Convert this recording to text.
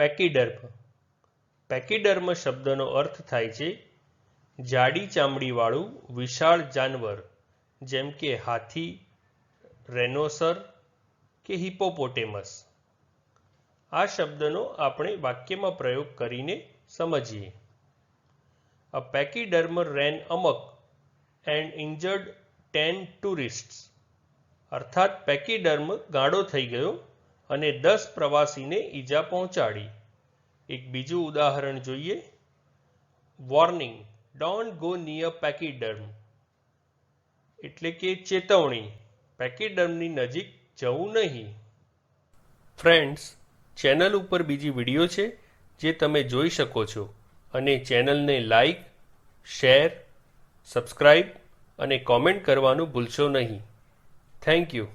પેકીડર્મ પેકીડર્મ શબ્દનો અર્થ થાય છે જાડી ચામડીવાળું વિશાળ જાનવર, જેમ કે હાથી, રેનોસર કે હિપોપોટેમસ આ શબ્દનો આપણે વાક્યમાં પ્રયોગ કરીને સમજીએ. A pachyderm ran amok and injured ten tourists અર્થાત પેકીડર્મ ગાંડો થઈ ગયો અને દસ પ્રવાસીને ઈજા પહોંચાડી. એક બીજું ઉદાહરણ જોઈએ. Warning don't go near pachyderm એટલે કે ચેતવણી પેકીડર્મની નજીક જવું નહીં. ફ્રેન્ડ્સ ચેનલ ઉપર બીજી વીડિયો છે, જે તમે જોઈ શકો છો. અને ચેનલને લાઈક શેર સબસ્ક્રાઈબ અને કોમેન્ટ કરવાનું ભૂલશો નહીં. Thank you